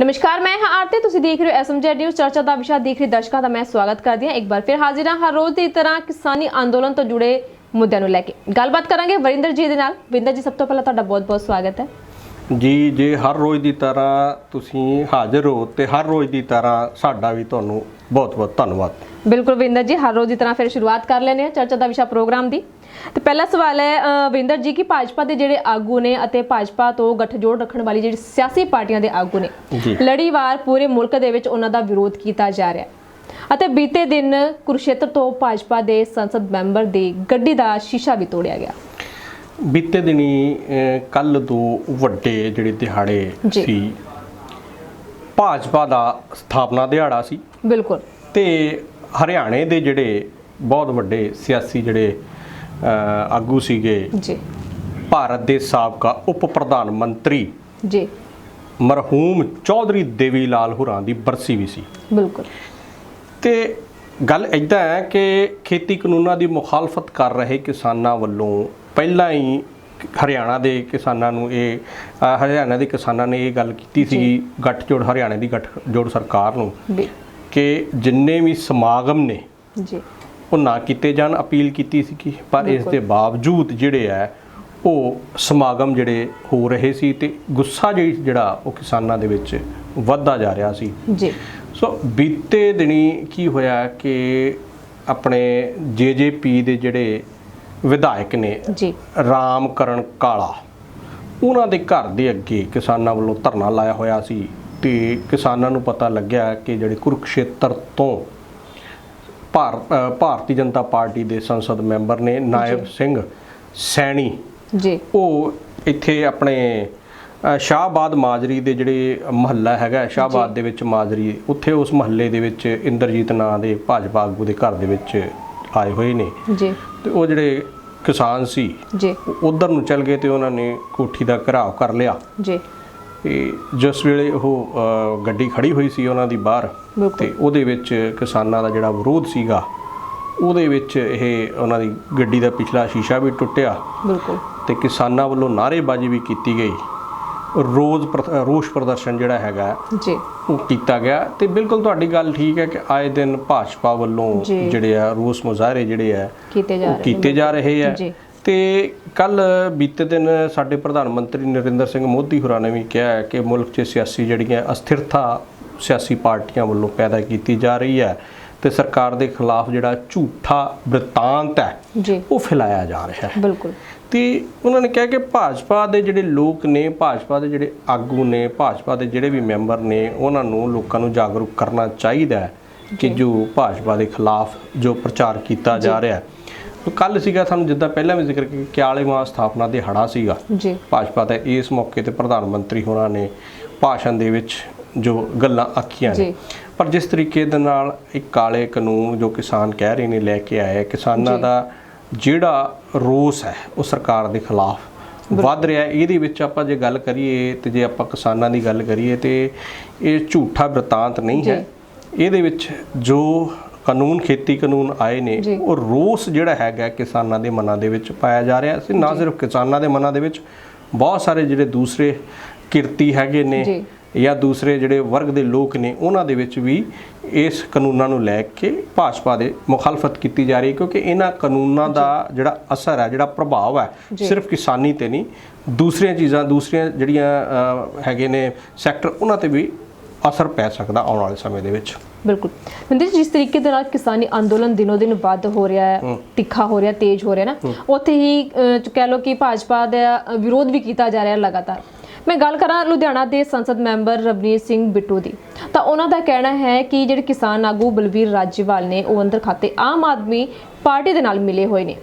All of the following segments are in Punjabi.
ਨਮਸਕਾਰ, ਮੈਂ ਹਾਂ ਆਰਤੀ। ਤੁਸੀਂ ਦੇਖ ਰਹੇ ਹੋ ਐਸਐਮਜੀ ਨਿਊਜ਼। ਚਰਚਾ ਦਾ ਵਿਸ਼ਾ ਦੇਖ ਰਹੇ ਦਰਸ਼ਕਾਂ ਦਾ ਮੈਂ ਸਵਾਗਤ ਕਰਦੀ ਹਾਂ। ਇੱਕ ਵਾਰ ਫਿਰ ਹਾਜ਼ਰ ਹਾਂ ਹਰ ਰੋਜ਼ ਦੀ ਤਰ੍ਹਾਂ ਕਿਸਾਨੀ ਅੰਦੋਲਨ ਤੋਂ ਜੁੜੇ ਮੁੱਦਿਆਂ ਨੂੰ ਲੈ ਕੇ। ਗੱਲਬਾਤ ਕਰਾਂਗੇ ਵਰਿੰਦਰ ਜੀ ਦੇ ਨਾਲ। ਵਰਿੰਦਰ ਜੀ, ਸਭ ਤੋਂ ਪਹਿਲਾਂ ਤੁਹਾਡਾ ਬਹੁਤ-ਬਹੁਤ ਸਵਾਗਤ ਹੈ। ਜੀ, ਜੇ ਹਰ ਰੋਜ਼ ਦੀ ਤਰ੍ਹਾਂ ਤੁਸੀਂ ਹਾਜ਼ਰ ਹੋ ਤੇ ਹਰ ਰੋਜ਼ ਦੀ ਤਰ੍ਹਾਂ ਸਾਡਾ ਵੀ ਤੁਹਾਨੂੰ ਬਹੁਤ-ਬਹੁਤ ਧੰਨਵਾਦ। ਬਿਲਕੁਲ ਵਰਿੰਦਰ ਜੀ ਹਰ ਰੋਜ਼ ਦੀ ਤਰ੍ਹਾਂ ਫਿਰ ਸ਼ੁਰੂਆਤ ਕਰ ਲੈਂਦੇ ਹਾਂ ਚਰਚਾ ਦਾ ਵਿਸ਼ਾ ਪ੍ਰੋਗਰਾਮ ਦੀ। ਤੇ ਪਹਿਲਾ ਸਵਾਲ ਹੈ ਅ, ਵਰਿੰਦਰ ਜੀ ਕਿ ਭਾਜਪਾ ਦੇ ਜਿਹੜੇ ਆਗੂ ਨੇ ਅਤੇ ਭਾਜਪਾ ਤੋਂ ਗੱਠਜੋੜ ਰੱਖਣ ਵਾਲੀ ਜਿਹੜੀ ਸਿਆਸੀ ਪਾਰਟੀਆਂ ਦੇ ਆਗੂ ਨੇ। ਲੜੀਵਾਰ ਪੂਰੇ ਮੁਲਕ ਦੇ ਵਿੱਚ ਉਹਨਾਂ ਦਾ ਵਿਰੋਧ ਕੀਤਾ ਜਾ ਰਿਹਾ ਹੈ। ਅਤੇ ਬੀਤੇ ਦਿਨ ਕੁਰੂਸ਼ੇਤਰ ਤੋਂ ਭਾਜਪਾ ਦੇ ਸੰਸਦ ਮੈਂਬਰ ਦੀ ਗੱਡੀ ਦਾ ਸ਼ੀਸ਼ਾ ਵੀ ਤੋੜਿਆ ਗਿਆ। ਬੀਤੇ ਦਿਨੀ ਕੱਲ ਦੋ ਵੱਡੇ ਜਿਹੜੇ ਦਿਹਾੜੇ। ਸੀ ਭਾਜਪਾ ਦਾ ਸਥਾਪਨਾ ਦਿਹਾੜਾ ਸੀ। ਬਿਲਕੁਲ। ਤੇ ਹਰਿਆਣੇ ਦੇ ਜਿਹੜੇ ਬਹੁਤ ਵੱਡੇ ਸਿਆਸੀ ਜਿਹੜੇ ਆਗੂ ਸੀਗੇ। ਜੀ। ਭਾਰਤ ਦੇ ਸਾਬਕਾ ਉਪ ਪ੍ਰਧਾਨ ਮੰਤਰੀ ਜੀ। ਮਰਹੂਮ ਚੌਧਰੀ ਦੇਵੀ ਲਾਲ ਹੁਰਾਂ ਦੀ ਬਰਸੀ ਵੀ ਸੀ। ਬਿਲਕੁਲ। ਤੇ ਗੱਲ ਇਦਾਂ ਹੈ ਕਿ ਖੇਤੀ ਕਾਨੂੰਨਾਂ ਦੀ ਮੁਖਾਲਫਤ ਕਰ ਰਹੇ ਕਿਸਾਨਾਂ ਵੱਲੋਂ ਪਹਿਲਾਂ ਹੀ ਹਰਿਆਣਾ ਦੇ ਕਿਸਾਨਾਂ ਨੂੰ ਇਹ ਹਰਿਆਣਾ ਦੇ ਕਿਸਾਨਾਂ ਨੇ ਇਹ ਗੱਲ ਕੀਤੀ ਸੀ ਗੱਠਜੋੜ ਹਰਿਆਣੇ ਦੀ ਗੱਠਜੋੜ ਸਰਕਾਰ ਨੂੰ। ਕਿ ਜਿੰਨੇ ਵੀ ਸਮਾਗਮ ਨੇ ਜੀ। ਉਹ ਨਾ ਕੀਤੇ ਜਾਣ ਅਪੀਲ ਕੀਤੀ ਸੀ ਕਿ ਪਰ ਇਸ ਦੇ ਬਾਵਜੂਦ ਜਿਹੜੇ ਹੈ ਉਹ ਸਮਾਗਮ ਜਿਹੜੇ ਹੋ ਰਹੇ ਸੀ ਤੇ ਗੁੱਸਾ ਜਿਹੜੀ ਜਿਹੜਾ ਉਹ ਕਿਸਾਨਾਂ ਦੇ ਵਿੱਚ ਵੱਧਦਾ ਜਾ ਰਿਹਾ ਸੀ। ਜੀ। ਸੋ ਬੀਤੇ ਦਿਨੀ ਕੀ ਹੋਇਆ ਕਿ ਆਪਣੇ ਜੇਜੇਪੀ ਦੇ ਜਿਹੜੇ ਵਿਧਾਇਕ ਨੇ ਜੀ। ਰਾਮਕਰਨ ਕਾਲਾ ਉਹਨਾਂ ਦੇ ਘਰ ਦੇ ਅੱਗੇ ਕਿਸਾਨਾਂ ਵੱਲੋਂ ਧਰਨਾ ਲਾਇਆ ਹੋਇਆ ਸੀ। ਤੇ ਕਿਸਾਨਾਂ ਨੂੰ ਪਤਾ ਲੱਗਿਆ ਕਿ ਜਿਹੜੇ ਕੁਰੂਕਸ਼ੇਤਰ ਤੋਂ ਭਾਰ- ਭਾਰਤੀ ਜਨਤਾ ਪਾਰਟੀ ਦੇ ਸੰਸਦ ਮੈਂਬਰ ਨੇ ਨਾਇਬ ਸਿੰਘ ਸੈਣੀ। ਜੀ। ਉਹ ਇੱਥੇ ਆਪਣੇ ਸ਼ਾਹਬਾਦ ਮਾਜਰੀ ਦੇ ਜਿਹੜੇ ਮਹੱਲਾ ਹੈਗਾ ਸ਼ਾਹਬਾਦ ਦੇ ਵਿੱਚ ਮਾਜਰੀ ਉੱਥੇ ਉਸ ਮਹੱਲੇ ਦੇ ਵਿੱਚ ਇੰਦਰਜੀਤ ਨਾਂ ਦੇ ਭਾਜਪਾ ਆਗੂ ਦੇ ਘਰ ਦੇ ਵਿੱਚ ਆਏ ਹੋਏ ਨੇ। ਜੀ। ਤੇ ਉਹ ਜਿਹੜੇ ਕਿਸਾਨ ਸੀ ਜੀ। ਉਧਰ ਨੂੰ ਚਲ ਗਏ ਤੇ ਉਹਨਾਂ ਨੇ ਕੋਠੀ ਦਾ ਘਰਾਵ ਕਰ ਲਿਆ। ਜੀ। ਤੇ ਜਿਸ ਵੇਲੇ ਉਹ ਗੱਡੀ ਖੜੀ ਹੋਈ ਸੀ ਉਹਨਾਂ ਦੀ ਬਾਹਰ ਤੇ ਉਹਦੇ ਵਿੱਚ ਕਿਸਾਨਾਂ ਦਾ ਜਿਹੜਾ ਵਿਰੋਧ ਸੀਗਾ ਉਹਦੇ ਵਿੱਚ ਇਹ ਉਹਨਾਂ ਦੀ ਗੱਡੀ ਦਾ ਪਿਛਲਾ ਸ਼ੀਸ਼ਾ ਵੀ ਟੁੱਟਿਆ। ਬਿਲਕੁਲ। ਤੇ ਕਿਸਾਨਾਂ ਵੱਲੋਂ ਨਾਅਰੇਬਾਜ਼ੀ ਵੀ ਕੀਤੀ ਗਈ। ਰੋਜ਼ ਰੋਸ ਪ੍ਰਦਰਸ਼ਨ ਜਿਹੜਾ ਹੈਗਾ ਜੀ। ਉਹ ਕੀਤਾ ਗਿਆ। ਤੇ ਬਿਲਕੁਲ ਤੁਹਾਡੀ ਗੱਲ ਠੀਕ ਹੈ ਕਿ ਆਏ ਦਿਨ ਭਾਜਪਾ ਵੱਲੋਂ। ਜਿਹੜੇ ਆ ਰੋਸ ਮੁਜ਼ਾਹਰੇ ਜਿਹੜੇ ਆ ਕੀਤੇ ਜਾ ਉਹ ਰਹੇ ਕੀਤੇ ਜਾ ਰਹੇ ਆ। ਜੀ। ਤੇ ਕੱਲ ਬੀਤੇ ਦਿਨ ਸਾਡੇ ਪ੍ਰਧਾਨ ਮੰਤਰੀ ਨਰਿੰਦਰ ਸਿੰਘ ਮੋਦੀ ਹੋਰਾਂ ਨੇ ਵੀ ਕਿਹਾ ਹੈ ਕਿ ਮੁਲਕ 'ਚ ਸਿਆਸੀ ਜਿਹੜੀਆਂ ਅਸਥਿਰਤਾ ਸਿਆਸੀ ਪਾਰਟੀਆਂ ਵੱਲੋਂ ਪੈਦਾ ਕੀਤੀ ਜਾ ਰਹੀ ਹੈ ਤੇ ਸਰਕਾਰ ਦੇ ਖਿਲਾਫ ਜਿਹੜਾ ਝੂਠਾ ਬ੍ਰਿਤਾਂਤ ਹੈ ਉਹ ਫੈਲਾਇਆ ਜਾ ਰਿਹਾ ਹੈ। ਬਿਲਕੁਲ। ਤੇ ਉਹਨਾਂ ਨੇ ਕਿਹਾ ਕਿ ਭਾਜਪਾ ਦੇ ਜਿਹੜੇ ਲੋਕ ਨੇ ਭਾਜਪਾ ਦੇ ਜਿਹੜੇ ਆਗੂ ਨੇ ਭਾਜਪਾ ਦੇ ਜਿਹੜੇ ਵੀ ਮੈਂਬਰ ਨੇ ਉਹਨਾਂ ਨੂੰ ਲੋਕਾਂ ਨੂੰ ਜਾਗਰੂਕ ਕਰਨਾ ਚਾਹੀਦਾ ਹੈ ਕਿ ਜੋ। ਭਾਜਪਾ ਦੇ ਖਿਲਾਫ ਜੋ ਪ੍ਰਚਾਰ ਕੀਤਾ ਜਾ ਰਿਹਾ ਹੈ। ਕੱਲ ਸੀਗਾ ਸਾਨੂੰ ਜਿੱਦਾਂ ਪਹਿਲਾਂ ਵੀ ਜ਼ਿਕਰ ਕੀਤਾ ਕਿਆਲੇ ਮਾਂ ਸਥਾਪਨਾ ਦੇ ਹੜਾ ਸੀਗਾ ਜੀ ਭਾਜਪਾ ਦਾ ਇਸ ਮੌਕੇ ਤੇ ਪ੍ਰਧਾਨ ਮੰਤਰੀ ਹੋਰਾਂ ਨੇ ਭਾਸ਼ਣ ਦੇ ਵਿੱਚ ਜੋ ਗੱਲਾਂ ਆਖੀਆਂ ਨੇ। ਪਰ ਜਿਸ ਤਰੀਕੇ ਦੇ ਨਾਲ ਇੱਕ ਕਾਲੇ ਕਾਨੂੰਨ ਜੋ ਕਿਸਾਨ ਕਹਿ ਰਹੇ ਨੇ ਲੈ ਕੇ ਆਏ ਆ, ਕਿਸਾਨਾਂ। ਦਾ ਜਿਹੜਾ ਰੋਸ ਹੈ ਉਹ ਸਰਕਾਰ ਦੇ ਖਿਲਾਫ ਵੱਧ ਰਿਹਾ ਹੈ। ਇਹਦੇ ਵਿੱਚ ਆਪਾਂ ਜੇ ਗੱਲ ਕਰੀਏ ਤੇ ਜੇ ਆਪਾਂ ਕਿਸਾਨਾਂ ਦੀ ਗੱਲ ਕਰੀਏ ਤੇ ਇਹ ਝੂਠਾ ਬ੍ਰਿਤਾਂਤ ਨਹੀਂ ਹੈ ਇਹਦੇ ਵਿੱਚ ਜੋ ਕਾਨੂੰਨ ਖੇਤੀ ਕਾਨੂੰਨ ਆਏ ਨੇ। ਉਹ ਰੋਸ ਜਿਹੜਾ ਹੈਗਾ ਕਿਸਾਨਾਂ ਦੇ ਮਨਾਂ ਦੇ ਵਿੱਚ ਪਾਇਆ ਜਾ ਰਿਹਾ ਸੀ ਨਾ ਸਿਰਫ ਕਿਸਾਨਾਂ ਦੇ ਮਨਾਂ ਦੇ ਵਿੱਚ ਬਹੁਤ ਸਾਰੇ ਜਿਹੜੇ ਦੂਸਰੇ ਕਿਰਤੀ ਹੈਗੇ ਨੇ ਜੀ। ਦੂਸਰੇ ਜਿਹੜੇ ਵਰਗ ਦੇ ਲੋਕ ਨੇ ਉਹਨਾਂ ਦੇ ਵਿੱਚ ਵੀ ਇਸ ਕਾਨੂੰਨਾਂ ਨੂੰ ਲੈ ਕੇ ਭਾਜਪਾ ਦੇ ਮੁਖਾਲਫਤ ਕੀਤੀ ਜਾ ਰਹੀ ਹੈ ਕਿਉਂਕਿ ਇਹਨਾਂ ਕਾਨੂੰਨਾਂ ਦਾ ਜਿਹੜਾ ਅਸਰ ਹੈ ਜਿਹੜਾ ਪ੍ਰਭਾਵ ਹੈ। ਸਿਰਫ ਕਿਸਾਨੀ ਤੇ ਨਹੀਂ ਦੂਸਰੀਆਂ ਚੀਜ਼ਾਂ ਦੂਸਰੀਆਂ ਜਿਹੜੀਆਂ ਹੈਗੇ ਨੇ ਸੈਕਟਰ ਉਹਨਾਂ ਤੇ ਵੀ ਅਸਰ ਪੈ ਸਕਦਾ ਆਉਣ ਵਾਲੇ ਸਮੇਂ ਦੇ ਵਿੱਚ ਬਿਲਕੁਲ। ਮੰਦੀ ਜਿਸ ਤਰੀਕੇ ਦੇ ਨਾਲ ਕਿਸਾਨੀ ਅੰਦੋਲਨ ਦਿਨੋ ਦਿਨ ਵੱਧ ਹੋ ਰਿਹਾ ਹੈ ਤਿੱਖਾ ਹੋ ਰਿਹਾ ਤੇਜ਼ ਹੋ ਰਿਹਾ ਨਾ ਉੱਥੇ ਹੀ ਕਹਿ ਲਓ ਕਿ ਭਾਜਪਾ ਦਾ ਵਿਰੋਧ ਵੀ ਕੀਤਾ ਜਾ ਰਿਹਾ ਲਗਾਤਾਰ। ਮੈਂ ਗੱਲ ਕਰਾਂ ਲੁਧਿਆਣਾ ਦੇ ਸੰਸਦ ਮੈਂਬਰ ਰਵਨੀਤ ਸਿੰਘ ਬਿੱਟੂ ਦੀ। ਤਾਂ ਉਹਨਾਂ ਦਾ ਕਹਿਣਾ ਹੈ ਕਿ ਜਿਹੜੇ ਕਿਸਾਨ ਆਗੂ ਬਲਵੀਰ ਰਾਜੇਵਾਲ ਨੇ ਉਹ ਅੰਦਰ ਖਾਤੇ ਆਮ ਆਦਮੀ ਪਾਰਟੀ ਦੇ ਨਾਲ ਮਿਲੇ ਹੋਏ ਨੇ।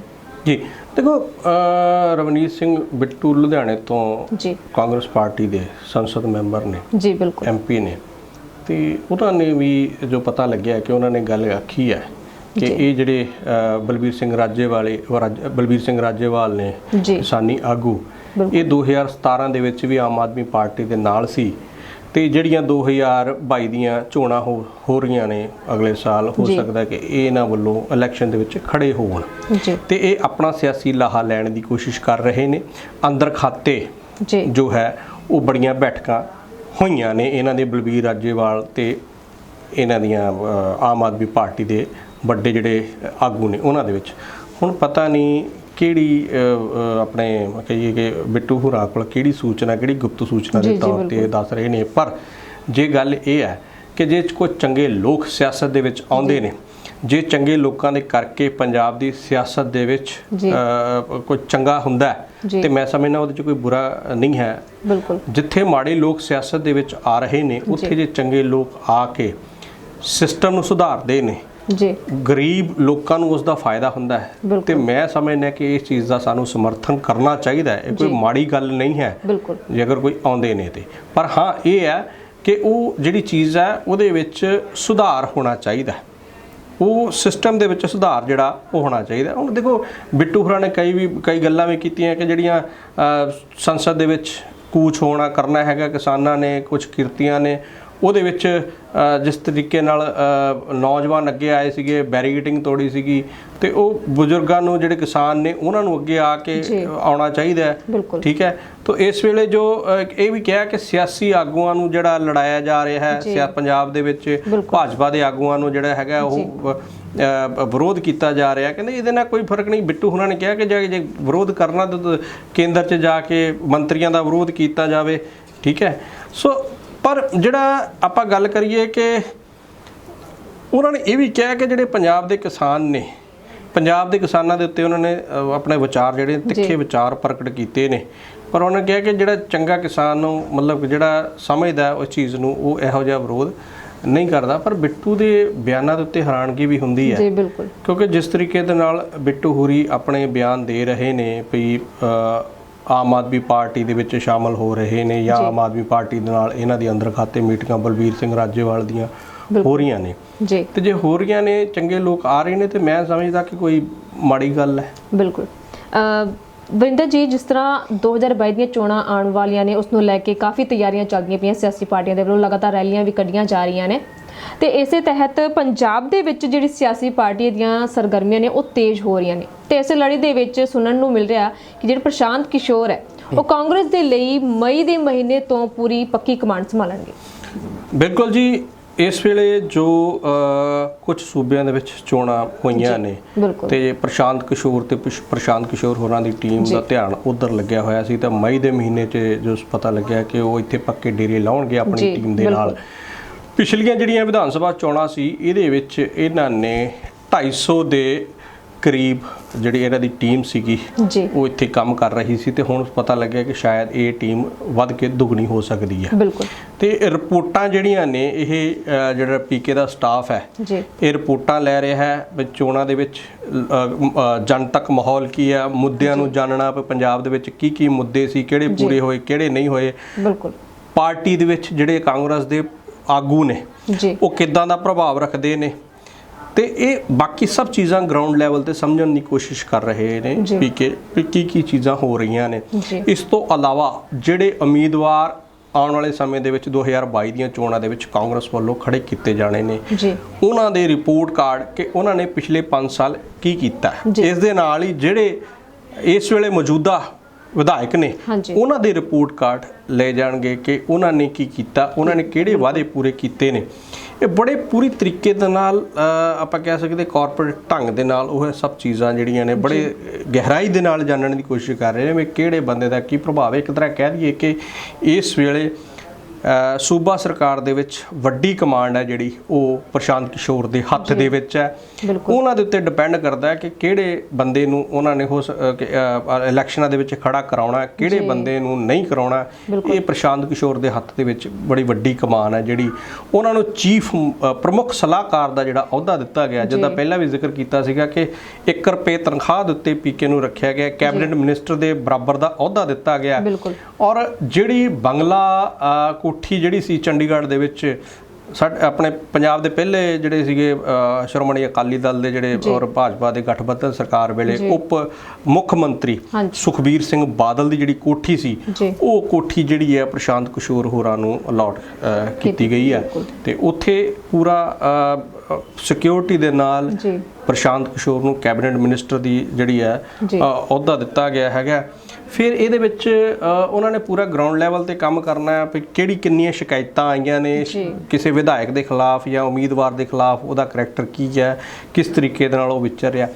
ਜੀ ਦੇਖੋ ਰਵਨੀਤ ਸਿੰਘ ਬਿੱਟੂ ਲੁਧਿਆਣੇ ਤੋਂ ਜੀ। ਕਾਂਗਰਸ ਪਾਰਟੀ ਦੇ ਸੰਸਦ ਮੈਂਬਰ ਨੇ ਜੀ ਬਿਲਕੁਲ। ਐਮਪੀ ਨੇ। ਤੇ ਉਹਨਾਂ ਨੇ ਵੀ ਜੋ ਪਤਾ ਲੱਗਿਆ ਕਿ ਉਹਨਾਂ ਨੇ ਗੱਲ ਆਖੀ ਹੈ ਕਿ। ਇਹ ਜਿਹੜੇ ਬਲਬੀਰ ਸਿੰਘ ਰਾਜੇਵਾਲੇ ਰਾਜ- ਬਲਬੀਰ ਸਿੰਘ ਰਾਜੇਵਾਲ ਨੇ ਕਿਸਾਨੀ ਆਗੂ। ਇਹ 2017 ਦੇ ਵਿੱਚ ਵੀ ਆਮ ਆਦਮੀ ਪਾਰਟੀ ਦੇ ਨਾਲ ਸੀ ਤੇ ਜਿਹੜੀਆਂ 2022 ਦੀਆਂ ਚੋਣਾਂ ਹੋ ਹੋ ਰਹੀਆਂ ਨੇ ਅਗਲੇ ਸਾਲ ਹੋ। ਸਕਦਾ ਕਿ ਇਹ ਇਹਨਾਂ ਵੱਲੋਂ ਇਲੈਕਸ਼ਨ ਦੇ ਵਿੱਚ ਖੜੇ ਹੋਣ ਤੇ ਇਹ ਆਪਣਾ ਸਿਆਸੀ ਲਾਹਾ ਲੈਣ ਦੀ ਕੋਸ਼ਿਸ਼ ਕਰ ਰਹੇ ਨੇ ਅੰਦਰ ਖਾਤੇ ਜੋ ਹੈ ਉਹ ਬੜੀਆਂ ਬੈਠਕਾਂ ਹੋਈਆਂ ਨੇ ਇਹਨਾਂ ਦੇ ਬਲਬੀਰ ਰਾਜੇਵਾਲ ਤੇ ਇਹਨਾਂ ਦੀਆਂ ਆਮ ਆਦਮੀ ਪਾਰਟੀ ਦੇ ਵੱਡੇ ਜਿਹੜੇ ਆਗੂ ਨੇ ਉਹਨਾਂ ਦੇ ਵਿੱਚ। ਹੁਣ ਪਤਾ ਨਹੀਂ ਕਿਹੜੀ ਆਪਣੇ ਕਹੀਏ ਕਿ ਬਿੱਟੂ ਹੁਰਾ ਕੋਲ ਕਿਹੜੀ ਸੂਚਨਾ ਕਿਹੜੀ ਗੁਪਤ ਸੂਚਨਾ ਦੇ ਤੌਰ ਤੇ ਦੱਸ ਰਹੇ ਨੇ। ਪਰ ਜੇ ਗੱਲ ਇਹ ਹੈ ਕਿ ਜੇ ਕੋਈ ਚੰਗੇ ਲੋਕ ਸਿਆਸਤ ਦੇ ਵਿੱਚ ਆਉਂਦੇ ਨੇ ਜੇ ਚੰਗੇ ਲੋਕਾਂ ਦੇ ਕਰਕੇ ਪੰਜਾਬ ਦੀ ਸਿਆਸਤ ਦੇ ਵਿੱਚ ਕੋਈ ਚੰਗਾ ਹੁੰਦਾ। ਤੇ ਮੈਂ ਸਮਝਦਾ ਉਹਦੇ 'ਚ ਕੋਈ ਬੁਰਾ ਨਹੀਂ ਹੈ। ਬਿਲਕੁਲ। ਜਿੱਥੇ ਮਾੜੇ ਲੋਕ ਸਿਆਸਤ ਦੇ ਵਿੱਚ ਆ ਰਹੇ ਨੇ ਉੱਥੇ ਜੇ ਚੰਗੇ ਲੋਕ ਆ ਕੇ ਸਿਸਟਮ ਨੂੰ ਸੁਧਾਰਦੇ ਨੇ ਜੀ। ਗਰੀਬ ਲੋਕਾਂ ਨੂੰ ਉਸ ਦਾ ਫਾਇਦਾ ਹੁੰਦਾ ਹੈ। ਤੇ ਮੈਂ ਸਮਝਦਾ ਕਿ ਇਸ ਚੀਜ਼ ਦਾ ਸਾਨੂੰ ਸਮਰਥਨ ਕਰਨਾ ਚਾਹੀਦਾ ਹੈ। ਇਹ ਕੋਈ ਮਾੜੀ ਗੱਲ ਨਹੀਂ ਹੈ ਬਿਲਕੁਲ। ਜੇ ਅਗਰ ਕੋਈ ਆਉਂਦੇ ਨੇ ਤੇ। ਪਰ ਹਾਂ ਇਹ ਹੈ ਕਿ ਉਹ ਜਿਹੜੀ ਚੀਜ਼ ਹੈ ਉਹਦੇ ਵਿੱਚ ਸੁਧਾਰ ਹੋਣਾ ਚਾਹੀਦਾ ਹੈ। ਉਹ ਸਿਸਟਮ ਦੇ ਵਿੱਚ ਸੁਧਾਰ ਜਿਹੜਾ ਉਹ ਹੋਣਾ ਚਾਹੀਦਾ। ਹੁਣ ਦੇਖੋ, ਬਿੱਟੂ ਹੋਰਾਂ ਨੇ ਕਈ ਵੀ, ਕਈ ਗੱਲਾਂ ਵੀ ਕੀਤੀਆਂ ਕਿ ਜਿਹੜੀਆਂ ਸੰਸਦ ਦੇ ਵਿੱਚ ਕੂਚ ਹੋਣਾ, ਕਰਨਾ ਹੈਗਾ, ਕਿਸਾਨਾਂ ਨੇ ਕੁਝ ਕਿਰਤੀਆਂ ਨੇ ਉਹਦੇ ਵਿੱਚ ਜਿਸ ਤਰੀਕੇ ਨਾਲ ਨੌਜਵਾਨ ਅੱਗੇ ਆਏ ਸੀਗੇ ਬੈਰੀਗੇਟਿੰਗ ਤੋੜੀ ਸੀਗੀ ਤੇ ਉਹ ਬਜ਼ੁਰਗਾਂ ਨੂੰ ਜਿਹੜੇ ਕਿਸਾਨ ਨੇ ਉਹਨਾਂ ਨੂੰ ਅੱਗੇ ਆ ਕੇ। ਆਉਣਾ ਚਾਹੀਦਾ ਹੈ। ਠੀਕ ਹੈ? ਤਾਂ ਇਸ ਵੇਲੇ ਜੋ ਇਹ ਵੀ ਕਿਹਾ ਕਿ ਸਿਆਸੀ ਆਗੂਆਂ ਨੂੰ ਜਿਹੜਾ ਲੜਾਇਆ ਜਾ ਰਿਹਾ ਹੈ ਸਿਆ ਪੰਜਾਬ ਦੇ ਵਿੱਚ। ਭਾਜਪਾ ਦੇ ਆਗੂਆਂ ਨੂੰ ਜਿਹੜਾ ਹੈਗਾ ਉਹ ਵਿਰੋਧ ਕੀਤਾ ਜਾ ਰਿਹਾ। ਕਹਿੰਦੇ ਇਹਦੇ ਨਾਲ ਕੋਈ ਫ਼ਰਕ ਨਹੀਂ। ਬਿੱਟੂ ਹੁਣਾਂ ਨੇ ਕਿਹਾ ਕਿ ਜੇ ਜੇ ਵਿਰੋਧ ਕਰਨਾ ਤਾਂ ਕੇਂਦਰ 'ਚ ਜਾ ਕੇ ਮੰਤਰੀਆਂ ਦਾ ਵਿਰੋਧ ਕੀਤਾ ਜਾਵੇ। ਠੀਕ ਹੈ? ਸੋ ਪਰ ਜਿਹੜਾ ਆਪਾਂ ਗੱਲ ਕਰੀਏ ਕਿ ਉਹਨਾਂ ਨੇ ਇਹ ਵੀ ਕਿਹਾ ਕਿ ਜਿਹੜੇ ਪੰਜਾਬ ਦੇ ਕਿਸਾਨ ਨੇ ਪੰਜਾਬ ਦੇ ਕਿਸਾਨਾਂ ਦੇ ਉੱਤੇ ਉਹਨਾਂ ਨੇ ਆਪਣੇ ਵਿਚਾਰ ਜਿਹੜੇ ਤਿੱਖੇ ਵਿਚਾਰ ਪ੍ਰਗਟ ਕੀਤੇ ਨੇ। ਪਰ ਉਹਨਾਂ ਨੇ ਕਿਹਾ ਕਿ ਜਿਹੜਾ ਚੰਗਾ ਕਿਸਾਨ ਨੂੰ ਮਤਲਬ ਜਿਹੜਾ ਸਮਝਦਾ ਉਸ ਚੀਜ਼ ਨੂੰ ਉਹ ਇਹੋ ਜਿਹਾ ਵਿਰੋਧ ਨਹੀਂ ਕਰਦਾ। ਪਰ ਬਿੱਟੂ ਦੇ ਬਿਆਨਾਂ ਦੇ ਉੱਤੇ ਹੈਰਾਨਗੀ ਵੀ ਹੁੰਦੀ ਹੈ। ਜੀ ਬਿਲਕੁਲ। ਕਿਉਂਕਿ ਜਿਸ ਤਰੀਕੇ ਦੇ ਨਾਲ ਬਿੱਟੂ ਹੂਰੀ ਆਪਣੇ ਬਿਆਨ ਦੇ ਰਹੇ ਨੇ ਵੀ ਆਮ ਆਦਮੀ ਪਾਰਟੀ ਦੇ ਵਿੱਚ ਸ਼ਾਮਲ ਹੋ ਰਹੇ ਨੇ ਜਾਂ ਆਮ ਆਦਮੀ ਪਾਰਟੀ ਦੇ ਨਾਲ ਇਹਨਾਂ ਦੀ ਅੰਦਰ ਖਾਤੇ ਮੀਟਿੰਗਾਂ ਬਲਬੀਰ ਸਿੰਘ ਰਾਜੇਵਾਲ ਦੀਆਂ ਹੋ ਰਹੀਆਂ ਨੇ। ਜੀ। ਤੇ ਜੇ ਹੋ ਰਹੀਆਂ ਨੇ ਚੰਗੇ ਲੋਕ ਆ ਰਹੇ ਨੇ ਤੇ ਮੈਂ ਸਮਝਦਾ ਕਿ ਕੋਈ ਮਾੜੀ ਗੱਲ ਹੈ। ਬਿਲਕੁਲ। ਵਰਿੰਦਰ ਜੀ ਜਿਸ ਤਰ੍ਹਾਂ 2022 ਦੀਆਂ ਚੋਣਾਂ ਆਉਣ ਵਾਲੀਆਂ ਨੇ ਉਸ ਨੂੰ ਲੈ ਕੇ ਕਾਫੀ ਤਿਆਰੀਆਂ ਚੱਲਦੀਆਂ ਪਈਆਂ ਸਿਆਸੀ ਪਾਰਟੀਆਂ ਦੇ ਵੱਲੋਂ। ਲਗਾਤਾਰ ਰੈਲੀਆਂ ਵੀ ਕੱਢੀਆਂ ਜਾ ਰਹੀਆਂ ਨੇ। ਤੇ ਇਸੇ ਤਹਿਤ ਪੰਜਾਬ ਦੇ ਵਿੱਚ ਜਿਹੜੀ ਸਿਆਸੀ ਪਾਰਟੀ ਦੀਆਂ ਸਰਗਰਮੀਆਂ ਨੇ ਉਹ ਤੇਜ਼ ਹੋ ਰਹੀਆਂ ਨੇ। ਤੇ ਇਸੇ ਲੜੀ ਦੇ ਵਿੱਚ ਸੁਣਨ ਨੂੰ ਮਿਲ ਰਿਹਾ ਕਿ ਜਿਹੜੇ ਪ੍ਰਸ਼ਾਂਤ ਕਿਸ਼ੋਰ ਹੈ ਉਹ ਕਾਂਗਰਸ ਦੇ ਲਈ ਮਈ ਦੇ ਮਹੀਨੇ ਤੋਂ ਪੂਰੀ ਪੱਕੀ ਕਮਾਂਡ ਸੰਭਾਲਣਗੇ। ਬਿਲਕੁਲ ਜੀ ਇਸ ਵੇਲੇ ਜੋ ਕੁਝ ਸੂਬਿਆਂ ਦੇ ਵਿੱਚ ਚੋਣਾਂ ਹੋਈਆਂ ਨੇ ਤੇ ਪ੍ਰਸ਼ਾਂਤ ਕਿਸ਼ੋਰ ਤੇ ਪ੍ਰਸ਼ਾਂਤ ਕਿਸ਼ੋਰ ਹੋਰਾਂ ਦੀ ਟੀਮ ਦਾ ਧਿਆਨ ਉਧਰ ਲੱਗਿਆ ਹੋਇਆ ਸੀ ਤਾਂ ਮਈ ਦੇ ਮਹੀਨੇ 'ਚ ਜੋ ਪਤਾ ਲੱਗਿਆ ਕਿ ਉਹ ਇੱਥੇ ਪੱਕੇ ਡੇਰੇ ਲਾਉਣਗੇ ਆਪਣੀ ਟੀਮ ਦੇ ਨਾਲ। ਪਿਛਲੀਆਂ ਜਿਹੜੀਆਂ ਵਿਧਾਨ ਸਭਾ ਚੋਣਾਂ ਸੀ ਇਹਦੇ ਵਿੱਚ ਇਹਨਾਂ ਨੇ 250 ਦੇ ਕਰੀਬ ਜਿਹੜੀ ਇਹਨਾਂ ਦੀ ਟੀਮ ਸੀਗੀ ਉਹ ਇੱਥੇ ਕੰਮ ਕਰ ਰਹੀ ਸੀ ਤੇ ਹੁਣ ਪਤਾ ਲੱਗਿਆ ਕਿ ਸ਼ਾਇਦ ਇਹ ਟੀਮ ਵੱਧ ਕੇ ਦੁੱਗਣੀ ਹੋ ਸਕਦੀ ਹੈ। ਬਿਲਕੁਲ। ਤੇ ਰਿਪੋਰਟਾਂ ਜਿਹੜੀਆਂ ਨੇ ਇਹ ਜਿਹੜਾ ਪੀਕੇ ਦਾ ਸਟਾਫ ਹੈ ਜੀ। ਇਹ ਰਿਪੋਰਟਾਂ ਲੈ ਰਿਹਾ ਹੈ ਵੀ ਚੋਣਾਂ ਦੇ ਵਿੱਚ ਜਨਤਕ ਮਾਹੌਲ ਕੀ ਹੈ ਮੁੱਦਿਆਂ ਨੂੰ ਜਾਣਨਾ ਪੰਜਾਬ ਦੇ ਵਿੱਚ ਕੀ ਕੀ ਮੁੱਦੇ ਸੀ ਕਿਹੜੇ ਪੂਰੇ ਹੋਏ ਕਿਹੜੇ ਨਹੀਂ ਹੋਏ। ਬਿਲਕੁਲ। ਪਾਰਟੀ ਦੇ ਵਿੱਚ ਜਿਹੜੇ ਕਾਂਗਰਸ ਦੇ ਆਗੂ ਨੇ। ਜੀ। ਉਹ ਕਿੱਦਾਂ ਦਾ ਪ੍ਰਭਾਵ ਰੱਖਦੇ ਨੇ। ਤੇ ਇਹ ਬਾਕੀ ਸਭ ਚੀਜ਼ਾਂ ਗਰਾਊਂਡ ਲੈਵਲ ਤੇ ਸਮਝਣ ਦੀ ਕੋਸ਼ਿਸ਼ ਕਰ ਰਹੇ ਨੇ। ਵੀ ਕਿ ਕੀ ਕੀ ਚੀਜ਼ਾਂ ਹੋ ਰਹੀਆਂ ਨੇ। ਇਸ ਤੋਂ ਇਲਾਵਾ ਜਿਹੜੇ ਉਮੀਦਵਾਰ ਆਉਣ ਵਾਲੇ ਸਮੇਂ ਦੇ ਵਿੱਚ 2022 ਦੀਆਂ ਚੋਣਾਂ ਦੇ ਵਿੱਚ ਕਾਂਗਰਸ ਵੱਲੋਂ ਖੜੇ ਕੀਤੇ ਜਾਣੇ ਨੇ। ਜੀ। ਉਹਨਾਂ ਦੇ ਰਿਪੋਰਟ ਕਾਰਡ ਕਿ ਉਹਨਾਂ ਨੇ ਪਿਛਲੇ 5 ਸਾਲ ਕੀ ਕੀਤਾ। ਇਸ ਦੇ ਨਾਲ ਹੀ ਜਿਹੜੇ ਇਸ ਵੇਲੇ ਮੌਜੂਦਾ ਵਿਧਾਇਕ ਨੇ ਹਾਂਜੀ। ਉਹਨਾਂ ਦੇ ਰਿਪੋਰਟ ਕਾਰਡ ਲੈ ਜਾਣਗੇ ਕਿ ਉਹਨਾਂ ਨੇ ਕੀ ਕੀਤਾ ਉਹਨਾਂ ਨੇ ਕਿਹੜੇ ਵਾਅਦੇ ਪੂਰੇ ਕੀਤੇ ਨੇ। ਇਹ ਬੜੇ ਪੂਰੀ ਤਰੀਕੇ ਦੇ ਨਾਲ ਅ, ਆਪਾਂ ਕਹਿ ਸਕਦੇ ਕਾਰਪੋਰੇਟ ਢੰਗ ਦੇ ਨਾਲ ਉਹ ਸਭ ਚੀਜ਼ਾਂ ਜਿਹੜੀਆਂ ਨੇ ਬੜੇ ਗਹਿਰਾਈ ਦੇ ਨਾਲ ਜਾਣਨ ਦੀ ਕੋਸ਼ਿਸ਼ ਕਰ ਰਹੇ ਨੇ ਵੀ ਕਿਹੜੇ ਬੰਦੇ ਦਾ ਕੀ ਪ੍ਰਭਾਵ ਹੈ। ਇੱਕ ਤਰ੍ਹਾਂ ਕਹਿ ਦਈਏ ਕਿ ਇਸ ਵੇਲੇ ਸੂਬਾ ਸਰਕਾਰ ਦੇ ਵਿੱਚ ਵੱਡੀ ਕਮਾਂਡ ਹੈ ਜਿਹੜੀ ਉਹ ਪ੍ਰਸ਼ਾਂਤ ਕਿਸ਼ੋਰ ਦੇ ਹੱਥ ਦੇ ਵਿੱਚ ਹੈ। ਉਹਨਾਂ ਦੇ ਉੱਤੇ ਡਿਪੈਂਡ ਕਰਦਾ ਹੈ ਕਿ ਕਿਹੜੇ ਬੰਦੇ ਨੂੰ ਉਹਨਾਂ ਨੇ ਅ, ਇਲੈਕਸ਼ਨਾਂ ਦੇ ਵਿੱਚ ਖੜਾ ਕਰਾਉਣਾ ਹੈ, ਕਿਹੜੇ ਬੰਦੇ ਨੂੰ ਨਹੀਂ ਕਰਾਉਣਾ। ਇਹ ਪ੍ਰਸ਼ਾਂਤ ਕਿਸ਼ੋਰ ਦੇ ਹੱਥ ਦੇ ਵਿੱਚ ਬੜੀ ਵੱਡੀ ਕਮਾਨ ਹੈ ਜਿਹੜੀ ਉਹਨਾਂ ਨੂੰ ਚੀਫ ਪ੍ਰਮੁੱਖ ਸਲਾਹਕਾਰ ਦਾ ਜਿਹੜਾ ਅਹੁਦਾ ਦਿੱਤਾ ਗਿਆ ਜਿੱਦਾਂ ਪਹਿਲਾਂ ਵੀ ਜ਼ਿਕਰ ਕੀਤਾ ਸੀਗਾ ਕਿ 1 ਰੁਪਏ ਤਨਖਾਹ ਦੇ ਉੱਤੇ ਪੀਕੇ ਨੂੰ ਰੱਖਿਆ ਗਿਆ ਕੈਬਨਿਟ ਮਿਨਿਸਟਰ ਦੇ ਬਰਾਬਰ ਦਾ ਅਹੁਦਾ ਦਿੱਤਾ ਗਿਆ। ਔਰ ਜਿਹੜੀ ਬੰਗਲਾ ਕੋਠੀ ਜਿਹੜੀ ਸੀ ਚੰਡੀਗੜ੍ਹ ਦੇ ਵਿੱਚ ਸਾਡੇ ਆਪਣੇ ਪੰਜਾਬ ਦੇ ਪਹਿਲੇ ਜਿਹੜੇ ਸੀਗੇ ਸ਼੍ਰੋਮਣੀ ਅਕਾਲੀ ਦਲ ਦੇ ਜਿਹੜੇ ਔਰ ਭਾਜਪਾ ਦੇ ਗਠਬੰਧਨ ਸਰਕਾਰ ਵੇਲੇ ਉਪ ਮੁੱਖ ਮੰਤਰੀ ਸੁਖਬੀਰ ਸਿੰਘ ਬਾਦਲ ਦੀ ਜਿਹੜੀ ਕੋਠੀ ਸੀ ਉਹ ਕੋਠੀ ਜਿਹੜੀ ਹੈ ਪ੍ਰਸ਼ਾਂਤ ਕਿਸ਼ੋਰ ਹੋਰਾਂ ਨੂੰ ਅਲਾਟ ਕੀਤੀ ਗਈ ਹੈ। ਤੇ ਉੱਥੇ ਪੂਰਾ ਸਿਕਿਉਰਿਟੀ ਦੇ ਨਾਲ ਪ੍ਰਸ਼ਾਂਤ ਕਿਸ਼ੋਰ ਨੂੰ ਕੈਬਨਿਟ ਮਿਨਿਸਟਰ ਦੀ ਜਿਹੜੀ ਹੈ ਅਹੁਦਾ ਦਿੱਤਾ ਗਿਆ ਹੈਗਾ। ਫਿਰ ਇਹਦੇ ਵਿੱਚ ਉਹਨਾਂ ਨੇ ਪੂਰਾ ਗਰਾਊਂਡ ਲੈਵਲ ਤੇ ਕੰਮ ਕਰਨਾ ਹੈ ਵੀ ਕਿਹੜੀ ਕਿੰਨੀਆਂ ਸ਼ਿਕਾਇਤਾਂ ਆਈਆਂ ਨੇ। ਕਿਸੇ ਵਿਧਾਇਕ ਦੇ ਖਿਲਾਫ ਜਾਂ ਉਮੀਦਵਾਰ ਦੇ ਖਿਲਾਫ ਉਹਦਾ ਕਰੈਕਟਰ ਕੀ ਹੈ ਕਿਸ ਤਰੀਕੇ ਦੇ ਨਾਲ ਉਹ ਵਿਚਰ ਰਿਹਾ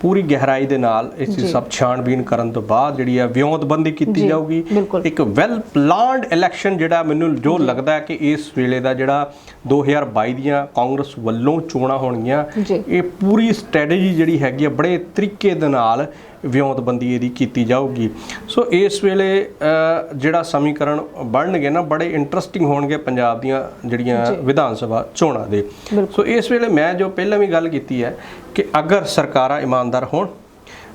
ਪੂਰੀ ਗਹਿਰਾਈ ਦੇ ਨਾਲ ਇਸ ਦੀ ਸਭ ਛਾਣਬੀਨ ਕਰਨ ਤੋਂ ਬਾਅਦ ਜਿਹੜੀ ਹੈ ਵਿਉਂਤਬੰਦੀ ਕੀਤੀ ਜਾਊਗੀ। ਇੱਕ ਵੈਲ ਪਲਾਨਡ ਇਲੈਕਸ਼ਨ ਜਿਹੜਾ ਮੈਨੂੰ ਜੋ ਲੱਗਦਾ ਹੈ ਕਿ ਇਸ ਵੇਲੇ ਦਾ ਜਿਹੜਾ 2022 ਦੀਆਂ ਕਾਂਗਰਸ ਵੱਲੋਂ ਚੋਣਾਂ ਹੋਣਗੀਆਂ। ਇਹ ਪੂਰੀ ਸਟ੍ਰੈਟਜੀ ਜਿਹੜੀ ਹੈਗੀ ਆ ਬੜੇ ਤਰੀਕੇ ਦੇ ਨਾਲ ਵਿਉਂਤਬੰਦੀ ਇਹਦੀ ਕੀਤੀ ਜਾਊਗੀ। ਸੋ ਇਸ ਵੇਲੇ ਜਿਹੜਾ ਸਮੀਕਰਨ ਬਣਨਗੇ ਨਾ ਬੜੇ ਇੰਟਰਸਟਿੰਗ ਹੋਣਗੇ ਪੰਜਾਬ ਦੀਆਂ ਜਿਹੜੀਆਂ ਵਿਧਾਨ ਸਭਾ ਚੋਣਾਂ ਦੇ। ਸੋ ਇਸ ਵੇਲੇ ਮੈਂ ਜੋ ਪਹਿਲਾਂ ਵੀ ਗੱਲ ਕੀਤੀ ਹੈ ਕਿ ਅਗਰ ਸਰਕਾਰਾਂ ਇਮਾਨਦਾਰ ਹੋਣ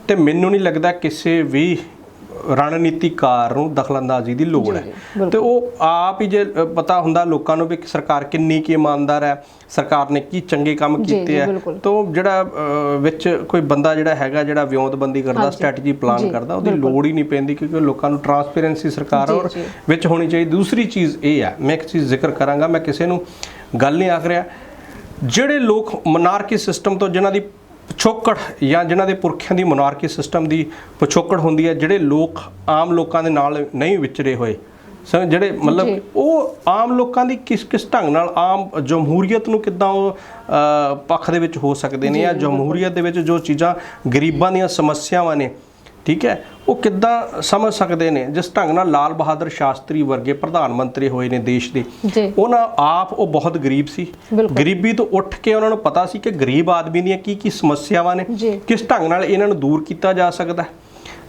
ਤੇ ਮੈਨੂੰ ਨਹੀਂ ਲੱਗਦਾ ਕਿਸੇ ਵੀ ਰਣਨੀਤੀਕਾਰ ਨੂੰ ਦਖਲਅੰਦਾਜ਼ੀ ਦੀ ਲੋੜ ਹੈ। ਤੇ ਉਹ ਆਪ ਹੀ ਜੇ ਪਤਾ ਹੁੰਦਾ ਲੋਕਾਂ ਨੂੰ ਵੀ ਸਰਕਾਰ ਕਿੰਨੀ ਕੀ ਇਮਾਨਦਾਰ ਹੈ ਸਰਕਾਰ ਨੇ ਕੀ ਚੰਗੇ ਕੰਮ ਕੀਤੇ ਆ। ਤਾਂ ਜਿਹੜਾ ਵਿੱਚ ਕੋਈ ਬੰਦਾ ਜਿਹੜਾ ਹੈਗਾ ਜਿਹੜਾ ਵਿਉਂਤਬੰਦੀ ਕਰਦਾ ਸਟ੍ਰੈਟਜੀ ਪਲਾਨ ਕਰਦਾ ਉਹਦੀ ਲੋੜ ਹੀ ਨਹੀਂ ਪੈਂਦੀ ਕਿਉਂਕਿ ਲੋਕਾਂ ਨੂੰ ਟਰਾਂਸਪੇਰੈਂਸੀ ਸਰਕਾਰ ਔਰ। ਵਿੱਚ ਹੋਣੀ ਚਾਹੀਦੀ। ਦੂਸਰੀ ਚੀਜ਼ ਇਹ ਹੈ ਮੈਂ ਇੱਕ ਚੀਜ਼ ਜ਼ਿਕਰ ਕਰਾਂਗਾ ਮੈਂ ਕਿਸੇ ਨੂੰ ਗੱਲ ਨਹੀਂ ਆਖ ਰਿਹਾ। ਜਿਹੜੇ ਲੋਕ ਮਨਾਰਕੀ ਸਿਸਟਮ ਤੋਂ ਜਿਨ੍ਹਾਂ ਦੀ ਪਿਛੋਕੜ ਜਾਂ ਜਿਨ੍ਹਾਂ ਦੇ ਪੁਰਖਿਆਂ ਦੀ ਮਨਾਰਕੀ ਸਿਸਟਮ ਦੀ ਪਿਛੋਕੜ ਹੁੰਦੀ ਹੈ ਜਿਹੜੇ ਲੋਕ ਆਮ ਲੋਕਾਂ ਦੇ ਨਾਲ ਨਹੀਂ ਵਿਚਰੇ ਹੋਏ ਸੋ ਜਿਹੜੇ ਮਤਲਬ। ਉਹ ਆਮ ਲੋਕਾਂ ਦੀ ਕਿਸ ਕਿਸ ਢੰਗ ਨਾਲ ਆਮ ਜਮਹੂਰੀਅਤ ਨੂੰ ਕਿੱਦਾਂ ਉਹ ਪੱਖ ਦੇ ਵਿੱਚ ਹੋ ਸਕਦੇ ਨੇ ਜਾਂ ਜਮਹੂਰੀਅਤ ਦੇ ਵਿੱਚ ਜੋ ਚੀਜ਼ਾਂ ਗਰੀਬਾਂ ਦੀਆਂ ਸਮੱਸਿਆਵਾਂ ਨੇ ਠੀਕ ਹੈ ਉਹ ਕਿੱਦਾਂ ਸਮਝ ਸਕਦੇ ਨੇ? ਜਿਸ ਢੰਗ ਨਾਲ ਲਾਲ ਬਹਾਦਰ ਸ਼ਾਸਤਰੀ ਵਰਗੇ ਪ੍ਰਧਾਨ ਮੰਤਰੀ ਹੋਏ ਨੇ ਦੇਸ਼ ਦੇ। ਉਹਨਾਂ ਆਪ ਉਹ ਬਹੁਤ ਗਰੀਬ ਸੀ। ਗਰੀਬੀ ਤੋਂ ਉੱਠ ਕੇ ਉਹਨਾਂ ਨੂੰ ਪਤਾ ਸੀ ਕਿ ਗਰੀਬ ਆਦਮੀ ਦੀਆਂ ਕੀ ਕੀ ਸਮੱਸਿਆਵਾਂ ਨੇ। ਕਿਸ ਢੰਗ ਨਾਲ ਇਹਨਾਂ ਨੂੰ ਦੂਰ ਕੀਤਾ ਜਾ ਸਕਦਾ ਹੈ?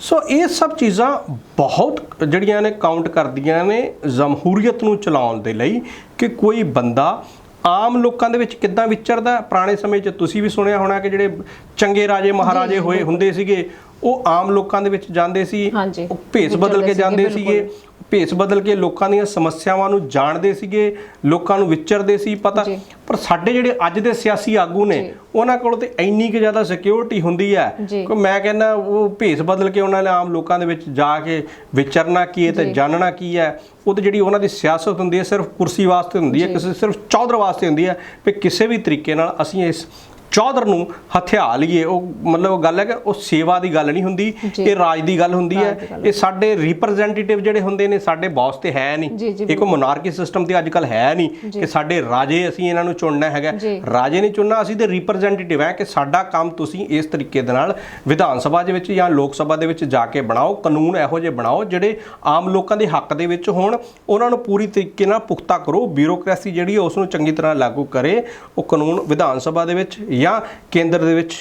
ਸੋ ਇਹ ਸਭ ਚੀਜ਼ਾਂ ਬਹੁਤ ਜਿਹੜੀਆਂ ਨੇ ਕਾਊਂਟ ਕਰਦੀਆਂ ਨੇ ਜਮਹੂਰੀਅਤ ਨੂੰ ਚਲਾਉਣ ਦੇ ਲਈ ਕਿ ਕੋਈ ਬੰਦਾ ਆਮ ਲੋਕਾਂ ਦੇ ਵਿੱਚ ਕਿੱਦਾਂ ਵਿਚਰਦਾ। ਪੁਰਾਣੇ ਸਮੇਂ 'ਚ ਤੁਸੀਂ ਵੀ ਸੁਣਿਆ ਹੋਣਾ ਕਿ ਜਿਹੜੇ ਚੰਗੇ ਰਾਜੇ ਮਹਾਰਾਜੇ ਹੋਏ ਹੁੰਦੇ ਸੀਗੇ ਉਹ ਆਮ ਲੋਕਾਂ ਦੇ ਵਿੱਚ ਜਾਂਦੇ ਸੀ ਹਾਂਜੀ। ਉਹ ਭੇਸ ਬਦਲ ਕੇ ਜਾਂਦੇ ਸੀਗੇ, ਭੇਸ ਬਦਲ ਕੇ ਲੋਕਾਂ ਦੀਆਂ ਸਮੱਸਿਆਵਾਂ ਨੂੰ ਜਾਣਦੇ ਸੀਗੇ ਲੋਕਾਂ ਨੂੰ ਵਿਚਰਦੇ ਸੀ ਪਤਾ ਜੀ। ਪਰ ਸਾਡੇ ਜਿਹੜੇ ਅੱਜ ਦੇ ਸਿਆਸੀ ਆਗੂ ਨੇ ਜੀ। ਉਹਨਾਂ ਕੋਲ ਤੇ ਇੰਨੀ ਕਿ ਜ਼ਿਆਦਾ ਸਿਕਿਉਰਿਟੀ ਹੁੰਦੀ ਹੈ ਜੀ। ਕਿ ਮੈਂ ਕਹਿੰਦਾ ਉਹ ਭੇਸ ਬਦਲ ਕੇ ਉਹਨਾਂ ਨੇ ਆਮ ਲੋਕਾਂ ਦੇ ਵਿੱਚ ਜਾ ਕੇ ਵਿਚਰਨਾ ਕੀ ਹੈ ਤੇ ਜੀ। ਜਾਣਨਾ ਕੀ ਹੈ ਉਹ ਤੇ ਜਿਹੜੀ ਉਹਨਾਂ ਦੀ ਸਿਆਸਤ ਹੁੰਦੀ ਹੈ ਸਿਰਫ ਕੁਰਸੀ ਵਾਸਤੇ ਹੁੰਦੀ ਹੈ। ਕਿਸੇ ਸਿਰਫ ਚੌਧਰ ਵਾਸਤੇ ਹੁੰਦੀ ਹੈ ਵੀ ਕਿਸੇ ਵੀ ਤਰੀਕੇ ਨਾਲ ਅਸੀਂ ਇਸ ਚੌਧਰ ਨੂੰ ਹਥਿਆ ਲਈਏ ਉਹ ਮਤਲਬ ਉਹ ਗੱਲ ਹੈ ਕਿ ਉਹ ਸੇਵਾ ਦੀ ਗੱਲ ਨਹੀਂ ਹੁੰਦੀ। ਇਹ ਰਾਜ ਦੀ ਗੱਲ ਹੁੰਦੀ ਹੈ। ਇਹ ਸਾਡੇ ਰਿਪਰੈਜ਼ੈਂਟੇਟਿਵ ਜਿਹੜੇ ਹੁੰਦੇ ਨੇ ਸਾਡੇ ਬੌਸ ਤੇ ਹੈ ਨਹੀਂ। ਇਹ ਕੋਈ ਮੋਨਾਰਕੀ ਸਿਸਟਮ ਤੇ ਅੱਜ ਕੱਲ ਹੈ ਨਹੀਂ। ਕਿ ਸਾਡੇ ਰਾਜੇ ਅਸੀਂ ਇਹਨਾਂ ਨੂੰ ਚੁਣਨਾ ਹੈਗਾ। ਰਾਜੇ ਨਹੀਂ ਚੁਣਨਾ ਅਸੀਂ ਤੇ ਰਿਪਰੈਜ਼ੈਂਟੇਟਿਵ ਹੈ ਕਿ ਸਾਡਾ ਕੰਮ ਤੁਸੀਂ ਇਸ ਤਰੀਕੇ ਦੇ ਨਾਲ ਵਿਧਾਨ ਸਭਾ ਦੇ ਵਿੱਚ ਜਾਂ ਲੋਕ ਸਭਾ ਦੇ ਵਿੱਚ ਜਾ ਕੇ ਬਣਾਓ ਕਾਨੂੰਨ ਇਹੋ ਜਿਹੇ ਬਣਾਓ ਜਿਹੜੇ ਆਮ ਲੋਕਾਂ ਦੇ ਹੱਕ ਦੇ ਵਿੱਚ ਹੋਣ। ਉਹਨਾਂ ਨੂੰ ਪੂਰੀ ਤਰੀਕੇ ਨਾਲ ਪੁਖਤਾ ਕਰੋ। ਬਿਊਰੋਕ੍ਰੇਸੀ ਜਿਹੜੀ ਹੈ ਉਸ ਨੂੰ ਚੰਗੀ ਤਰ੍ਹਾਂ ਲਾਗੂ ਕਰੇ। ਉਹ ਕਾਨੂੰਨ ਵਿਧਾਨ ਸਭਾ ਦੇ ਵਿੱਚ ਜਾਂ ਕੇਂਦਰ ਦੇ ਵਿੱਚ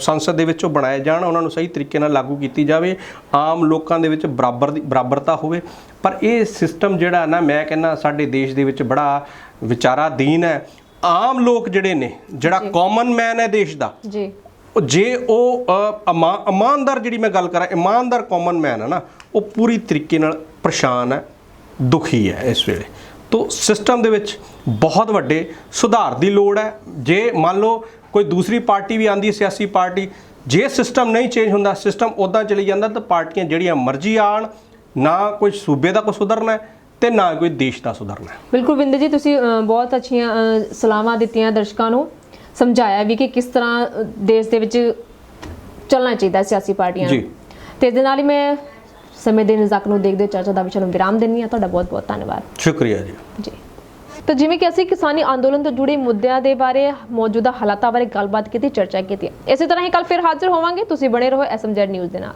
ਸੰਸਦ ਦੇ ਵਿੱਚ ਉਹ ਬਣਾਏ ਜਾਣ ਉਹਨਾਂ ਨੂੰ ਸਹੀ ਤਰੀਕੇ ਨਾਲ ਲਾਗੂ ਕੀਤੀ ਜਾਵੇ ਆਮ ਲੋਕਾਂ ਦੇ ਵਿੱਚ ਬਰਾਬਰ ਦੀ ਬਰਾਬਰਤਾ ਹੋਵੇ। ਪਰ ਇਹ ਸਿਸਟਮ ਜਿਹੜਾ ਨਾ ਮੈਂ ਕਹਿੰਦਾ ਸਾਡੇ ਦੇਸ਼ ਦੇ ਵਿੱਚ ਬੜਾ ਵਿਚਾਰਾਧੀਨ ਹੈ। ਆਮ ਲੋਕ ਜਿਹੜੇ ਨੇ ਜਿਹੜਾ ਕਾਮਨ ਮੈਨ ਹੈ ਦੇਸ਼ ਦਾ ਜੀ। ਉਹ ਜੇ ਉਹ ਇਮਾਨਦਾਰ ਜਿਹੜੀ ਮੈਂ ਗੱਲ ਕਰਾਂ ਇਮਾਨਦਾਰ ਕਾਮਨ ਮੈਨ ਹੈ ਨਾ ਉਹ ਪੂਰੀ ਤਰੀਕੇ ਨਾਲ ਪਰੇਸ਼ਾਨ ਹੈ ਦੁਖੀ ਹੈ ਇਸ ਵੇਲੇ। ਤੋਂ ਸਿਸਟਮ ਦੇ ਵਿੱਚ ਬਹੁਤ ਵੱਡੇ ਸੁਧਾਰ ਦੀ ਲੋੜ ਹੈ। ਜੇ ਮੰਨ ਲਓ ਕੋਈ ਦੂਸਰੀ ਪਾਰਟੀ ਵੀ ਆਂਦੀ ਸਿਆਸੀ ਪਾਰਟੀ ਜੇ ਸਿਸਟਮ ਨਹੀਂ ਚੇਂਜ ਹੁੰਦਾ ਸਿਸਟਮ ਉਦਾਂ ਚਲੀ ਜਾਂਦਾ ਤਾਂ ਪਾਰਟੀਆਂ ਜਿਹੜੀਆਂ ਮਰਜ਼ੀ ਆਣ ਨਾ ਕੋਈ ਸੂਬੇ ਦਾ ਕੋਈ ਸੁਧਰਨਾ ਤੇ ਨਾ ਕੋਈ ਦੇਸ਼ ਦਾ ਸੁਧਰਨਾ ਬਿਲਕੁਲ ਵਿੰਦਰ ਜੀ ਤੁਸੀਂ ਬਹੁਤ ਅੱਛੀਆਂ ਅ, ਸਲਾਹਾਂ ਦਿੱਤੀਆਂ ਦਰਸ਼ਕਾਂ ਨੂੰ ਸਮਝਾਇਆ ਵੀ ਕਿ ਕਿਸ ਤਰ੍ਹਾਂ ਦੇਸ਼ ਦੇ ਵਿੱਚ ਚੱਲਣਾ ਚਾਹੀਦਾ ਸਿਆਸੀ ਪਾਰਟੀਆਂ ਨੂੰ। ਜੀ। ਤੇ ਇਸ ਦੇ ਨਾਲ ਹੀ ਮੈਂ ਸਮੇਂ ਦੇ ਨਜ਼ਕ ਨੂੰ ਦੇਖਦੇ ਚਰਚਾ ਦਾ ਵਿਸ਼ਾ ਨੂੰ ਵਿਰਾਮ ਦਿੰਦੀ ਹਾਂ। ਤੁਹਾਡਾ ਬਹੁਤ ਬਹੁਤ ਧੰਨਵਾਦ। ਸ਼ੁਕਰੀਆ ਜੀ। ਜੀ। ਤਾਂ ਜਿਵੇਂ ਕਿ ਅਸੀਂ ਕਿਸਾਨੀ ਅੰਦੋਲਨ ਤੋਂ ਜੁੜੇ ਮੁੱਦਿਆਂ ਦੇ ਬਾਰੇ ਮੌਜੂਦਾ ਹਾਲਾਤਾਂ ਬਾਰੇ ਗੱਲਬਾਤ ਕੀਤੀ ਚਰਚਾ ਕੀਤੀ। ਇਸੇ ਤਰ੍ਹਾਂ ਹੀ ਕੱਲ ਫਿਰ ਹਾਜ਼ਰ ਹੋਵਾਂਗੇ। ਤੁਸੀਂ ਬਣੇ ਰਹੋ ਐਸਐਮਜੈਡ ਨਿਊਜ਼ ਦੇ ਨਾਲ।